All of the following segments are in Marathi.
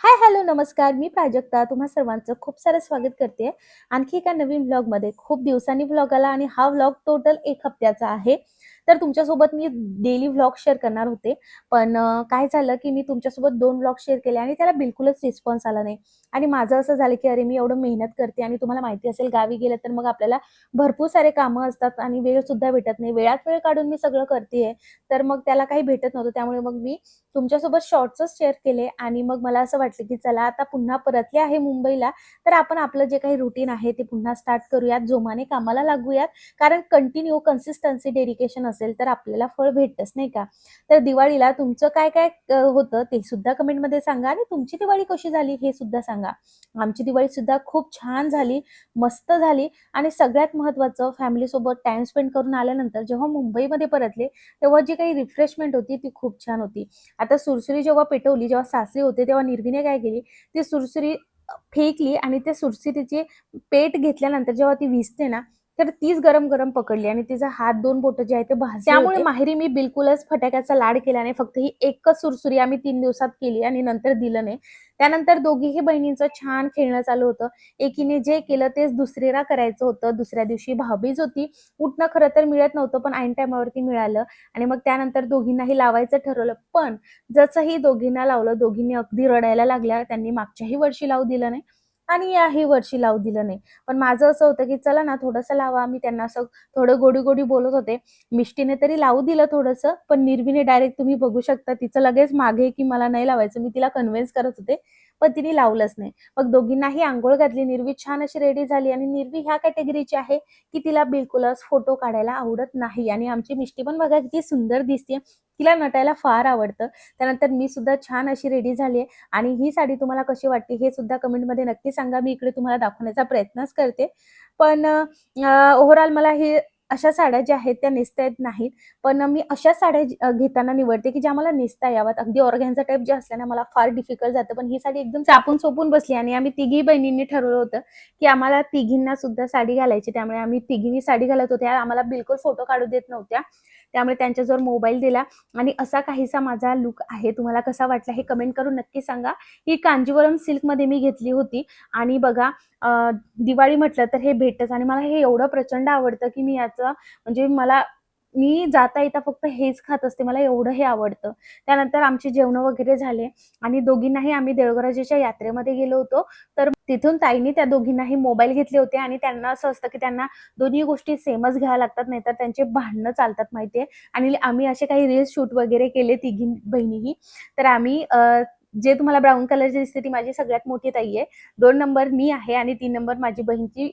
हाय हॅलो नमस्कार. मी प्राजक्ता. तुम्हा सर्वांचं खूप सारं स्वागत करते. आणखी एका नवीन ब्लॉगमध्ये खूप दिवसांनी ब्लॉग आला आणि हा व्लॉग टोटल एक हप्त्याचा आहे. तर तुमच्यासोबत मी डेली व्लॉग शेअर करणार होते. पण काय झालं की मी तुमच्यासोबत दोन व्लॉग शेअर केले आणि त्याला बिलकुलच रिस्पॉन्स आला नाही. आणि माझं असं झालं की अरे मी एवढं मेहनत करते आणि तुम्हाला माहिती असेल गावी गेलं तर मग आपल्याला भरपूर सारे कामं असतात आणि वेळ सुद्धा भेटत नाही. वेळात वेळ काढून मी सगळं करते तर मग त्याला काही भेटत नव्हतं. त्यामुळे मग मी तुमच्यासोबत शॉर्ट्सच शेअर केले आणि मग मला असं वाटलं की चला आता पुन्हा परतले आहे मुंबईला तर आपण आपलं जे काही रुटीन आहे ते पुन्हा स्टार्ट करूयात. जोमाने कामाला लागूयात. कारण कंटिन्यू कन्सिस्टन्सी डेडिकेशन असेल तर आपल्याला फळ भेटतच नाही का? तर दिवाळीला तुमचं काय काय होतं ते सुद्धा कमेंटमध्ये सांगा आणि तुमची दिवाळी कशी झाली हे सुद्धा सांगा. आमची दिवाळी सुद्धा खूप छान झाली मस्त झाली आणि सगळ्यात महत्त्वाचं फॅमिलीसोबत टाइम स्पेंड करून आल्यानंतर जेव्हा मुंबईमध्ये परतले तेव्हा जी काही रिफ्रेशमेंट होती ती खूप छान होती. आता सुरसुरी जेव्हा पेटवली जेव्हा सासरी होते तेव्हा निर्विने काय केली? ती सुरसुरी फेकली आणि त्या सुरसुरीचे पेट घेतल्यानंतर जेव्हा ती विजते ना तर तीच गरम गरम पकडली आणि तिचा हात दोन बोट जे आहे ते भाजले त्यामुळे. माहेरी मी बिलकुलच फटाक्याचा लाड केला नाही. फक्त ही एकच सुरसुरी आम्ही तीन दिवसात केली आणि नंतर दिलं नाही. त्यानंतर दोघीही बहिणींचं छान खेळणं चालू होतं. एकीने जे केलं तेच दुसरीला करायचं होतं. दुसऱ्या दिवशी भाऊबीज होती. उठणं खरं तर मिळत नव्हतं पण ऐन टायमावरती मिळालं. आणि मग त्यानंतर दोघींनाही लावायचं ठरवलं. पण जसंही दोघींना लावलं दोघींनी अगदी रडायला लागल्या. त्यांनी मागच्याही वर्षी लावू दिलं नाही. आणि याही वर्षी लावू दिलं नाही. पण माझं असं होतं की चला ना थोडंसं लावा. मी त्यांना असं थोडं गोडी गोडी बोलत होते. मिष्टीने तरी लावू दिलं थोडंसं पण निर्वीने डायरेक्ट तुम्ही बघू शकता. तिचं लगेच मागे की मला नाही लावायचं. मी तिला कन्व्हिन्स करत होते. पण तिने लावलंच नाही. मग दोघींनाही आंघोळ घातली निर्वी छान अशी रेडी झाली आणि निर्वी ह्या कॅटेगरीची आहे की तिला बिलकुलच फोटो काढायला आवडत नाही. आणि आमची मिष्टी पण बघा किती सुंदर दिसते तिला नटायला फार आवडतं. त्यानंतर मी सुद्धा छान अशी रेडी झाली आहे आणि ही साडी तुम्हाला कशी वाटते हे सुद्धा कमेंटमध्ये नक्की सांगा. मी इकडे तुम्हाला दाखवण्याचा प्रयत्नच करते. पण ओव्हरऑल मला हे अशा साड्या ज्या आहेत त्या नेसता येत नाहीत. पण मी अशा साड्या घेताना निवडते की ज्या मला नेसता याव्यात. अगदी ऑर्गॅनचा टाईप जे असल्याने मला फार डिफिकल्ट जातं. पण ही साडी एकदम चापून सोपून बसली आणि आम्ही तिघी बहिणींनी ठरवलं होतं की आम्हाला तिघींना सुद्धा साडी घालायची. त्यामुळे आम्ही तिघींनी साडी घालत होत्या. आम्हाला बिलकुल फोटो काढू देत नव्हत्या. त्यामुळे त्यांच्याजवळ मोबाईल दिला. आणि असा काहीसा माझा लुक आहे. तुम्हाला कसा वाटला हे कमेंट करून नक्की सांगा. ही कांजीवरम सिल्कमध्ये मी घेतली होती. आणि बघा दिवाळी म्हटलं तर हे भेटच आणि मला हे एवढं प्रचंड आवडतं की मी याचं म्हणजे मला मी जाता येता फक्त हेच खात असते. मला एवढं हे आवडतं. त्यानंतर आमचे जेवण वगैरे झाले. आणि दोघींनाही आम्ही देवगराजेच्या यात्रेमध्ये गेलो होतो. तर तिथून ताईने त्या दोघींनाही मोबाईल घेतले होते. आणि त्यांना असं असतं की त्यांना दोन्ही गोष्टी सेमच घ्याव्या लागतात. नाहीतर त्यांचे भांडणं चालतात माहितीये. आणि आम्ही असे काही रील्स शूट वगैरे केले तिघी बहिणीही. तर आम्ही जे तुम्हाला ब्राऊन कलरची दिसते ती माझी सगळ्यात मोठी ताई आहे. दोन नंबर मी आहे आणि तीन नंबर माझी बहीणची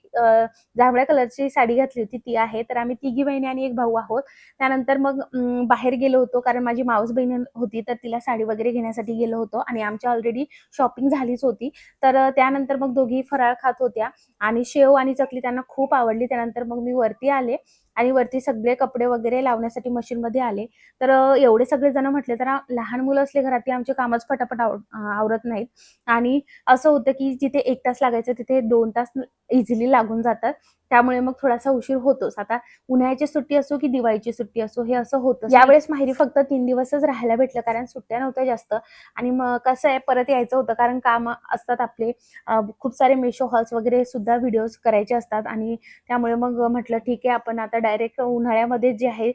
जांभळ्या कलरची साडी घातली होती ती आहे. तर आम्ही तिघी बहिणी आणि एक भाऊ आहोत. त्यानंतर मग बाहेर गेलो होतो कारण माझी मावस बहीण होती तर तिला साडी वगैरे घेण्यासाठी गेलो होतो आणि आमची ऑलरेडी शॉपिंग झालीच होती. तर त्यानंतर मग दोघी फराळ खात होत्या आणि शेव आणि चकली त्यांना खूप आवडली. त्यानंतर मग मी वरती आले आणि वरती सगळे कपडे वगैरे लावण्यासाठी मशीनमध्ये आले. तर एवढे सगळे जण म्हटले तर लहान मुलं असले घरातली आमचे कामच अं, आवरत नाहीत. आणि असं होतं की जिथे एक तास लागायचं तिथे दोन तास इझिली लागून जातात. त्यामुळे मग थोडासा उशीर होतोच. आता उन्हाळ्याची सुट्टी असो की दिवाळीची सुट्टी असो हे असं होतं यावेळेस माहेरी फक्त तीन दिवसच राहायला भेटलं कारण सुट्ट्या नव्हत्या जास्त. आणि मग कसं आहे परत यायचं होतं कारण काम असतात आपले. खूप सारे मेशो हॉल्स वगैरे सुद्धा व्हिडिओज करायचे असतात. आणि त्यामुळे मग म्हटलं ठीक आहे आपण आता डायरेक्ट उन्हाळ्यामध्ये जे आहे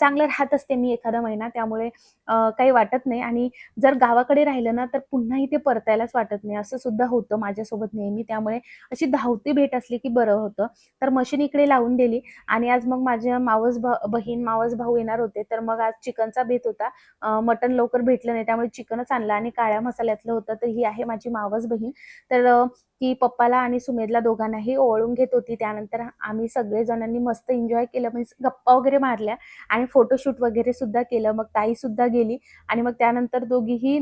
चांगलं राहत असते मी एखादा महिना. त्यामुळे काही वाटत नाही. आणि जर गावाकडे राहिलं ना तर पुन्हा इथे परतायलाच वाटत नाही. असं सुद्धा होतं माझ्यासोबत नेहमी. त्यामुळे अशी धावती भेट असली की बरं होतं. तर मशीन इकडे लावून दिली. आणि आज मग माझ्या मावस भ- बहीण मावस भाऊ येणार होते. तर मग आज चिकनचा बेत होता. मटन मटण लवकर भेटलं नाही. त्यामुळे चिकनच आणलं. आणि काळ्या मसाल्यातलं होतं. तर ही आहे माझी मावस बहीण. तर ती पप्पाला आणि सुमेधला दोघांनाही ओवाळून घेत होती. त्यानंतर आम्ही सगळे जणांनी मस्त एन्जॉय केलं. म्हणजे गप्पा वगैरे मारल्या आणि फोटोशूट वगैरे सुद्धा केलं. मग ताई सुद्धा गेली आणि मग त्यानंतर दोघीही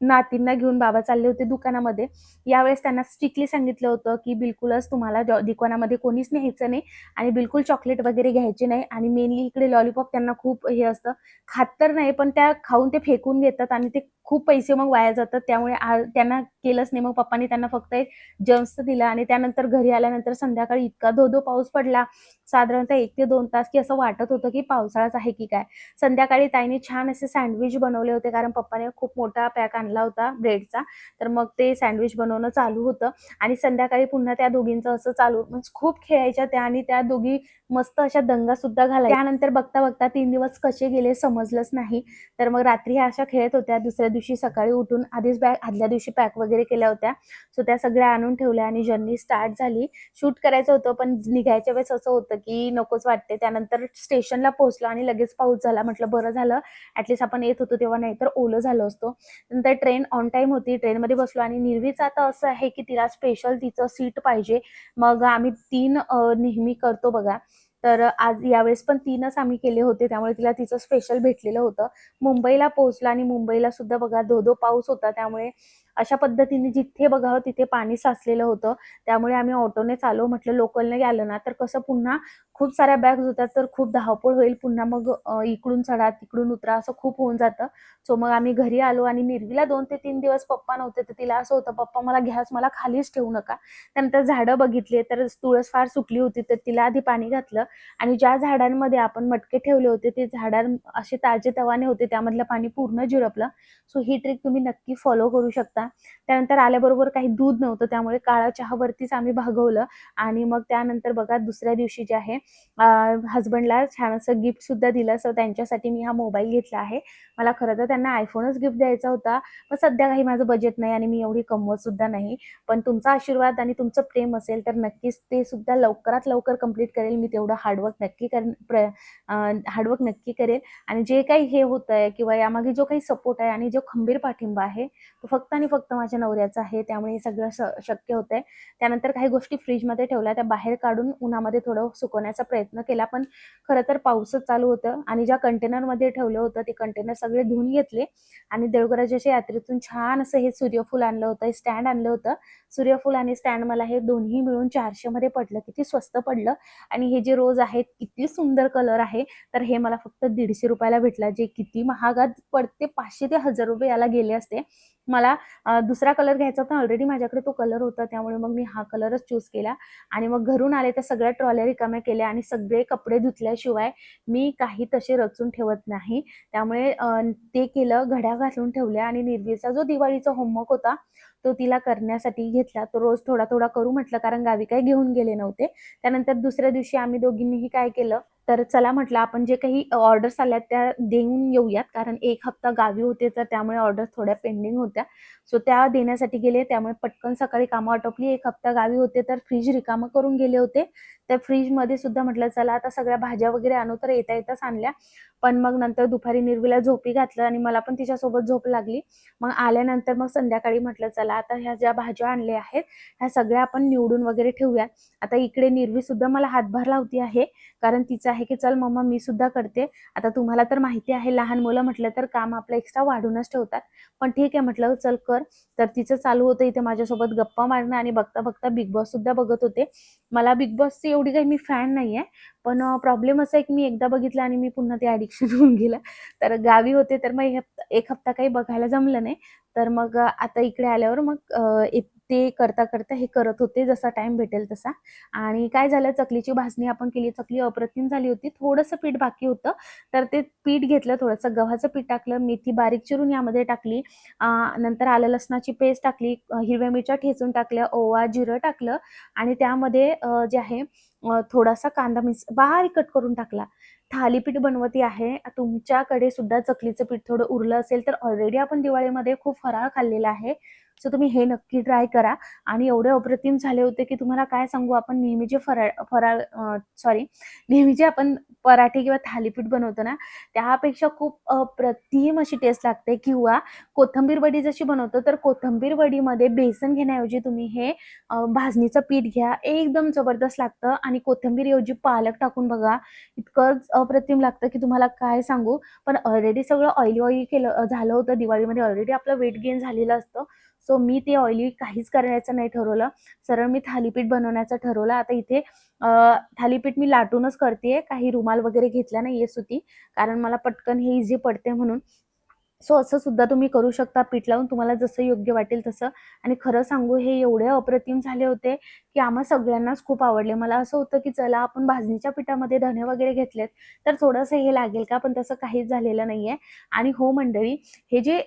नातींना घेऊन बाबा चालले होते दुकानामध्ये. यावेळेस त्यांना स्ट्रिक्टली सांगितलं होतं की बिलकुलच तुम्हाला जॉ- दुकानामध्ये कोणीच न्यायचं नाही आणि बिलकुल चॉकलेट वगैरे घ्यायचे नाही आणि मेनली इकडे लॉलीपॉप त्यांना खूप हे असतं. खात तर नाही पण त्या खाऊन ते फेकून घेतात आणि ते खूप पैसे मग वाया जातात त्यामुळे त्यांना केलंच नाही. मग पप्पांनी त्यांना फक्त एक जम्स दिलं आणि त्यानंतर घरी आल्यानंतर संध्याकाळी इतका धो-धो पाऊस पडला. साधारणतः एक ते दोन तास, की असं वाटत होतं की पावसाळाच आहे की काय. संध्याकाळी ताईने छान असे सँडविच बनवले होते कारण पप्पाने खूप मोठा पॅक आणला होता ब्रेडचा. तर मग ते सँडविच बनवणं चालू होतं आणि संध्याकाळी पुन्हा त्या दोघींचं असं चालू म्हणजे खूप खेळायच्या त्या आणि त्या दोघी मस्त अशा दंगा सुद्धा घालायच्या. त्यानंतर बघता-बघता तीन दिवस कसे गेले समजलंच नाही. तर मग रात्री अशा खेळत होत्या. दुसऱ्या दिवशी सकाळी उठून आधीच बॅग आदल्या दिवशी पॅक वगैरे केल्या होत्या. सो त्या सगळ्या आणून ठेवल्या आणि जर्नी स्टार्ट झाली. शूट करायचं होतं पण निघायच्या वेळेस असं होतं की नकोच वाटते. त्यानंतर स्टेशनला पोहोचलो आणि लगेच पाऊस झाला. म्हटलं बरं झालं ॲटलीस्ट आपण येत होतो तेव्हा नाहीतर ओलं झालं असतो नंतर ट्रेन ऑन टाईम होती. ट्रेनमध्ये बसलो आणि निर्वीचं आता असं आहे की तिला स्पेशल तिचं सीट पाहिजे. मग आम्ही तीन नेहमी करतो बघा. तर आज यावेळेस पण तीनच आम्ही केले होते. त्यामुळे तिला तिचं स्पेशल भेटलेलं होतं. मुंबईला पोहोचला आणि मुंबईला सुद्धा बघा धो-धो पाऊस होता. त्यामुळे अशा पद्धतीने जिथे बघावं तिथे पाणी साचलेलं होतं. त्यामुळे आम्ही ऑटोनेच आलो. म्हटलं लोकलने आलं ना तर कसं पुन्हा खूप साऱ्या बॅग्स होत्या तर खूप धावपळ होईल. पुन्हा मग इकडून चढा, तिकडून उतरा असं खूप होऊन जातं. सो मग आम्ही घरी आलो आणि निर्वीला दोन ते तीन दिवस पप्पा नव्हते. तर तिला असं होतं, "पप्पा मला घ्यास मला खालीच ठेवू नका." त्यानंतर झाडं बघितली तर तुळस फार सुकली होती. तर तिला आधी पाणी घातलं आणि ज्या झाडांमध्ये आपण मटके ठेवले होते ते झाडां असे ताजेतवाने होते. त्यामधलं पाणी पूर्ण झिरपलं. सो ही ट्रिक तुम्ही नक्की फॉलो करू शकता. त्यानंतर आल्याबरोबर काही दूध नव्हतं. त्यामुळे काळा चहावरतीच आम्ही भागवलं आणि मग त्यानंतर बघा दुसऱ्या दिवशी जे आहे हसबंडला छान असं गिफ्ट सुद्धा दिलं. सो त्यांच्यासाठी मी हा मोबाईल घेतला आहे. मला खरं तर त्यांना आयफोनच गिफ्ट द्यायचा होता. पण सध्या काही माझं बजेट नाही आणि मी एवढी कमवत सुद्धा नाही. पण तुमचा आशीर्वाद आणि तुमचं प्रेम असेल तर नक्कीच ते सुद्धा लवकरात लवकर कंप्लीट करेल. मी तेवढं हार्डवर्क नक्की कर प्र हार्डवर्क नक्की करेल आणि जे काही हे होतंय किंवा यामागे जो काही सपोर्ट आहे आणि जो खंबीर पाठिंबा आहे, तो फक्त आणि फक्त माझ्या नवऱ्याचा आहे. त्यामुळे हे सगळं शक्य होतंय. त्यानंतर काही गोष्टी फ्रीजमध्ये ठेवल्या. त्या बाहेर काढून उन्हामध्ये थोडं सुकवण्याचा प्रयत्न केला. पण खरं तर पाऊसच चालू होतं आणि ज्या कंटेनरमध्ये ठेवलं होतं ते कंटेनर सगळे धुवून घेतले आणि देवगराजाच्या यात्रेतून छान असं हे सूर्यफूल आणलं होतं. स्टँड आणलं होतं. सूर्यफूल आणि स्टँड मला हे दोन्ही मिळून चारशे मध्ये पडलं. किती स्वस्त पडलं आणि हे जे रोज आहेत किती सुंदर कलर आहे. तर हे मला फक्त दीडशे रुपयाला भेटला. जे किती महागात पडते पाचशे ते ₹1000 याला गेले असते. मला दुसरा कलर घ्यायचा होता. ऑलरेडी माझ्याकडे तो कलर होता. त्यामुळे मग मी हा कलरच चूज केला आणि मग घरून आले तर सगळ्या ट्रॉल्या रिकाम्या केल्या आणि सगळे कपडे धुतल्याशिवाय मी काही तसे रचून ठेवत नाही. त्यामुळे ते केलं. घड्या घालून ठेवल्या आणि निर्वीचा जो दिवाळीचा होमवर्क होता, तो तिला करण्यासाठी घेतला. तो रोज थोडा-थोडा करू म्हटलं कारण गावी काही घेऊन गेले नव्हते. त्यानंतर दुसऱ्या दिवशी आम्ही दोघींनीही काय केलं, तर चला म्हटलं आपण जे काही ऑर्डर्स आल्यात त्या देऊन येऊयात. कारण एक हप्ता गावी होते तर त्यामुळे ऑर्डर्स थोड्या पेंडिंग होत्या. सो त्या देण्यासाठी गेले. त्यामुळे पटकन सकाळी कामं आटोपली. एक हप्ता गावी होते तर फ्रीज रिकामं करून गेले होते. त्या फ्रीजमध्ये सुद्धा म्हटलं चला आता सगळ्या भाज्या वगैरे आणू तर येता-येताच आणल्या. पण मग नंतर दुपारी निर्वीला झोपी घातलं आणि मला पण तिच्यासोबत झोप लागली. मग आल्यानंतर मग संध्याकाळी म्हटलं चला आता ह्या ज्या भाज्या आणल्या आहेत, ह्या सगळ्या आपण निवडून वगैरे ठेवूयात. आता इकडे निर्वी सुद्धा मला हातभार लावती आहे. कारण तिचं आहे की चल मम्मा मी सुद्धा करते. आता तुम्हाला तर माहिती आहे लहान मुलं म्हटलं तर काम आपलं एक्स्ट्रा वाढूनच ठेवतात. पण ठीक आहे म्हटलं चल कर. तर तिचं चालू होतं इथे माझ्यासोबत गप्पा मारणं आणि बघता-बघता बिग बॉस सुद्धा बघत होते. मला बिग बॉसची एवढी काही मी फॅन नाहीये. पण प्रॉब्लेम असा आहे की मी एकदा बघितलं आणि मी पुन्हा ते ॲडिक्शन होऊन गेलं. तर गावी होते तर मग एक हप्ता काही बघायला जमलं नाही. तर मग आता इकडे आल्यावर मग ते करता-करता हे करत होते जसा टाइम भेटेल तसा. आणि काय झालं चकलीची भाजणी आपण केली. चकली अप्रतिम झाली होती. थोडंसं पीठ बाकी होतं. तर ते पीठ घेतलं थोडंसं गव्हाचं पीठ टाकलं, मेथी बारीक चिरून यामध्ये टाकली. नंतर आलं लसणाची पेस्ट टाकली, हिरव्या मिरच्या ठेचून टाकल्या, ओवा, जिरं टाकलं आणि त्यामध्ये जे आहे थोडासा कांदा मिस बारीक कट करून टाकला. थालीपीठ बनवती आहे. तुमच्याकडे सुद्धा चकलीचं पीठ थोडं उरलं असेल तर ऑलरेडी आपण दिवाळीमध्ये खूप फराळ खाल्लेला आहे. सो तुम्ही हे नक्की ट्राय करा आणि एवढे अप्रतिम झाले होते की तुम्हाला काय सांगू आपण नेहमीचे फराळ फराळ सॉरी नेहमीचे आपण पराठे किंवा थालीपीठ बनवतो ना, त्यापेक्षा खूप अप्रतिम अशी टेस्ट लागते किंवा कोथिंबीर वडी जशी बनवतो तर कोथिंबीर वडीमध्ये बेसन घेण्याऐवजी तुम्ही हे भाजणीचं पीठ घ्या. एकदम जबरदस्त लागतं आणि कोथिंबीरऐवजी पालक टाकून बघा. इतकंच अप्रतिम लागतं की तुम्हाला काय सांगू. पण ऑलरेडी सगळं ऑइली-ऑइली केलं झालं होतं दिवाळीमध्ये ऑलरेडी आपलं वेट गेन झालेलं असतं. सो मी ते ऑइली काहीच करण्याचं नाही ठरवलं. सरळ मी थालीपीठ बनवण्याचं ठरवलं. आता इथे थालीपीठ मी लाटूनच करते काही रुमाल वगैरे घेतला नाहीये सुती. कारण मला पटकन हे इझी पडते म्हणून. सो असं सुद्धा तुम्ही करू शकता. पीठ लावून तुम्हाला जसं योग्य वाटेल तसं. आणि खरं सांगू हे एवढे अप्रतिम झाले होते की आम्हा सगळ्यांनाच खूप आवडले. मला असं होतं की चला आपण भाजणीच्या पिठामध्ये धणे वगैरे घेतलेत तर थोडंसं हे लागेल का? पण तसं काहीच झालेलं नाहीये. आणि हो मंडळी हे जे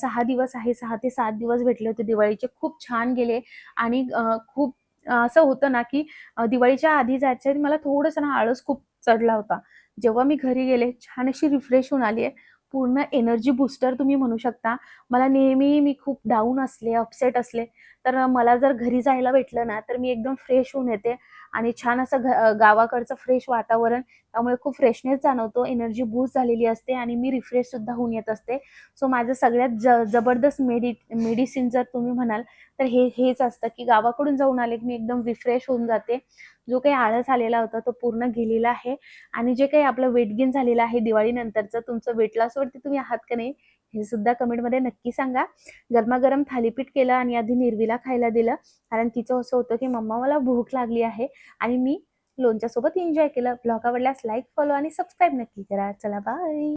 सहा दिवस आहे सहा ते सात दिवस भेटले होते दिवाळीचे खूप छान गेले. आणि खूप असं होतं ना की दिवाळीच्या आधी जायच्या मला थोडंसं ना आळस खूप चढला होता. जेव्हा मी घरी गेले छान अशी रिफ्रेश होऊन आली आहे पूर्ण एनर्जी बूस्टर तुम्ही म्हणू शकता. मला नेहमी मी खूप डाऊन असले अपसेट असले तर मला जर घरी जायला भेटलं ना तर मी एकदम फ्रेश होऊन येते. आणि छान असं घ गावाकडचं फ्रेश वातावरण त्यामुळे खूप फ्रेशनेस जाणवतो एनर्जी बूस्ट झालेली असते आणि मी रिफ्रेश सुद्धा होऊन येत असते. सो माझं सगळ्यात ज जबरदस्त मेडि मेडिसिन जर तुम्ही म्हणाल तर हे हेच असतं की गावाकडून जाऊन आले की मी एकदम रिफ्रेश होऊन जाते. जो काही आळस आलेला होता तो पूर्ण गेलेला आहे. आणि जे काही आपलं वेट गेन झालेलं आहे दिवाळीनंतरचं तुमचं वेट लॉसवरती तुम्ही आहात का नाही हे सुद्धा कमेंटमध्ये नक्की सांगा. गरमागरम थालीपीठ केलं आणि आधी निर्वीला खायला दिलं. कारण तिचं असं होतं की मम्मा मला भूक लागली आहे आणि मी लोणच्यासोबत एन्जॉय केलं. ब्लॉग आवडल्यास लाईक फॉलो आणि सबस्क्राईब नक्की करा. चला बाय